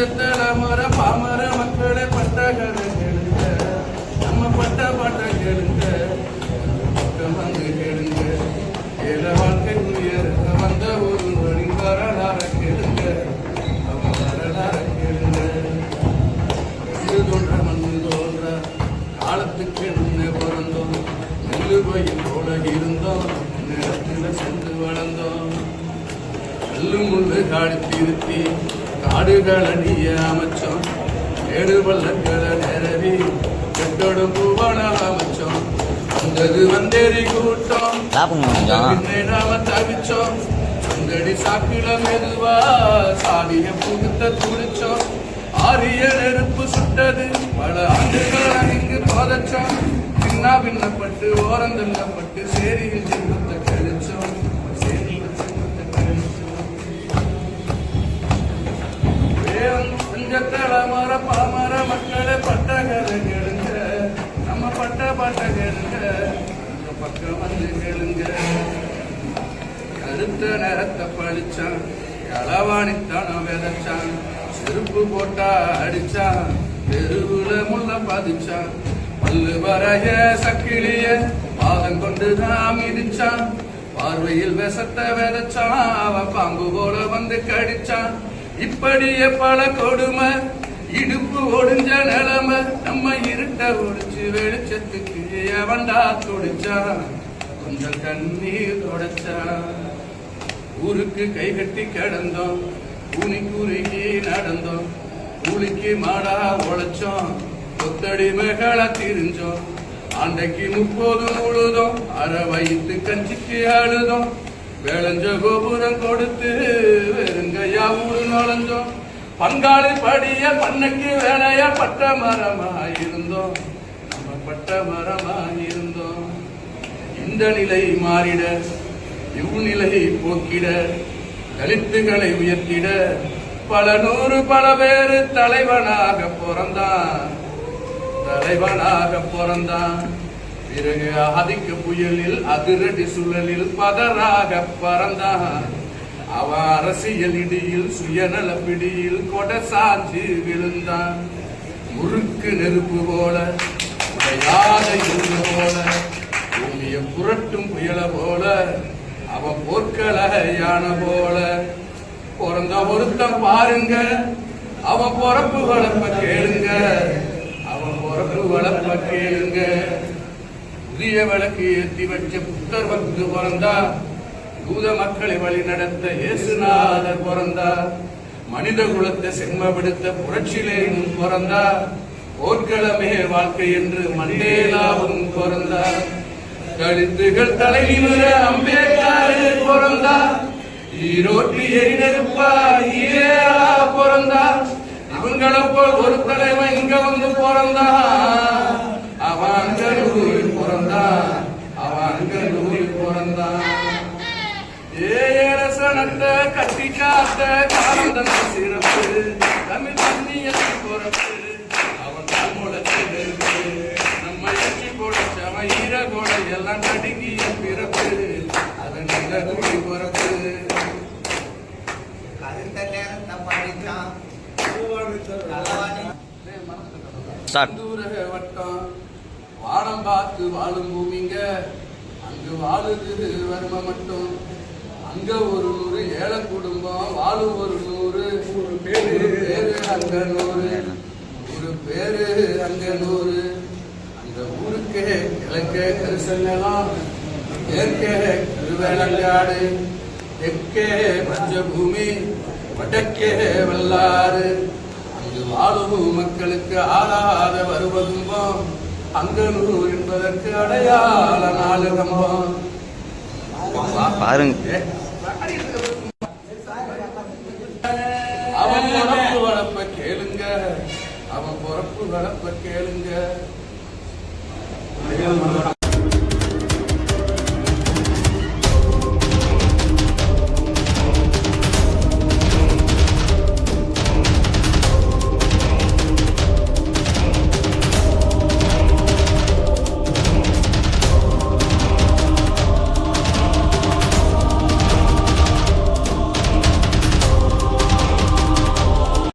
ஏ பஞ்சத்தல மர பாமர மக்களை பட்ட கதை கேளுங்க நம்ம பட்ட பாட்ட கேளுங்க. வந்து கேளுங்க. ஏல வாழ்க்கை உயர் வந்த ஒரு வழி வரலாற கேளுங்க. அவன் வரலாற கேளுங்க. மண்ணு தோன்ற மண்ணு தோன்ற காலத்துக்கு முன்னே பிறந்தோம். நெல்லு பயில் போல இருந்தோம். நிலத்துல சென்று வளர்ந்தோம். கல்லு முள்ளு காடு திருத்தி. காடுகளை நீய அமைச்சோம். ஏடு பள்ளங்களை நிரவி கட்டோடும் பூவான அமைச்சோம். வந்தது வந்தேறி கூட்டம். பின்னே நாம தவிச்சோம். சுந்தடி சாக்கில மெதுவா சாதிய புகுத்த துடிச்சோம். ஆரிய நெருப்பு சுட்டது. பல ஆண்டுகள் இங்கு போதச்சோம் பின்னா பின்னப்பட்டு ஓரந்தள்ளப்பட்டு சேரியில் வேகம் பஞ்சத்தள மர பாமர மக்களே பட்ட கருங்க கேளுங்க நம்ம பட்ட பட்ட கேளுங்க பக்கம் வந்து கேளுங்க கருத்த நேரத்தை பழிச்சான். களவாணித்தனம் விதைச்சான். செருப்பு போட்டா அடிச்சான். தெருவுல முள்ள பதிச்சான். பல்லு வரைய சக்கிலிய பாதம் கொண்டு தான் மிதிச்சான். பார்வையில் விசத்தை விதைச்சான். அவன் பாம்பு போல வந்து கடிச்சான். இப்படியே பல கொடுமை. இடுப்பு ஒடிஞ்ச நிலைமை. நம்ம இருட்ட ஒடிச்சு வெளிச்சத்துக்கு எவன்டா துடிச்சான் கொஞ்சம் கண்ணீர் தொடச்சான் ஊருக்கு கை கட்டி கிடந்தோம். கூனி குறுகி நடந்தோம். கூலிக்கு மாடா உழைச்சோம். கொத்தடி மேகள திரிஞ்சோம். ஆண்டைக்கு முப்பது முழுதும். அரை வயிற்று கஞ்சிக்கு அழுதோம். வேளஞ்ச கோபுரம் கொடுத்து வெறுங்கையா ஊரு நுழைஞ்சோம். பங்காளி படிய பண்ணைக்கு வேலையா பட்ட மரமாயிருந்தோம். நம்ம பட்ட மரமாயிருந்தோம். இந்த நிலை மாறிட இவ்நிலை போக்கிட தலித்துகளை உயர்த்திட பல நூறு பல பேரு தலைவனாக பிறந்தான். தலைவனாக பிறந்தான். பிறகு அதிக புயலில் அதிரடி சுழலில் பதராக பறந்தான். அவ அரசியல் இடியில் சுயநல பிடியில் கொடை சாஞ்சு விழுந்தான். முறுக்கு நெருப்பு போல உடையாத இருந்த போல பூமியை புரட்டும் புயல போல அவன் போர்க்கள யானை போல. பிறந்த ஒருத்தன் பாருங்க அவன் பொறப்பு வளர்ப்ப கேளுங்க. அவன் பொறப்பு வளர்ப்ப கேளுங்க. புதிய விளக்கு ஏற்றி வச்ச புத்தர் வந்து பிறந்தா தூத மக்களை வழி நடத்த இயேசுநாதர் பிறந்தா மனித குலத்தை செம்மப்படுத்த புரட்சியிலேயும் பிறந்தா போர்க்களமே வாழ்க்கை என்று மண்டேலாவும் பிறந்தார். கழுத்துகள் தலை நிமிர அம்பேத்கர் பிறந்தா ஈரோட்டி எரிநெருப்பா ஈரேலா பிறந்தா இவங்களை போல் ஒரு தலைவன் இங்க வந்து பிறந்தா அவன் பிறந்தான் அவன் அங்கலூரில் பிறந்தான் ஏழசனத்தை கட்டி காத்த காலந்தன சிறப்பு தமிழ் தண்ணியத்தில் பொறப்பு. அவன் தாழ்முளத்தில் இருக்கு நம்ம எச்சி பொழைச்சவன் ஈர கோடை எல்லாம் நடுங்கிய பிறப்பு. குடி பொறப்பு. ஸ்டார்ட் வட்டம். வானம் பார்த்து வாழும் பூமிங்க. அங்கு வாழுது வறுமை மட்டும். அங்க ஒரு நூறு ஏழை குடும்பம் வாழும் ஒரு நூறு. ஒரு பேரு பேரு அங்க நூறு. ஒரு பேரு அங்க நூறு. அந்த ஊருக்கே கிழக்கே கரிசல் தெற்கே மேற்கே திருவேலங்காடு தெற்கே பஞ்சபூமி வடக்கே வல்லாறு. அங்கு வாழும் மக்களுக்கு ஆளாத வருவதும்போ அங்கனூர் என்பதற்கு அடையாள நாளகமாம் பாருங்க. அவன் பொறப்பு வளப்ப கேளுங்க. அவன் பொறப்பு வளப்ப கேளுங்க.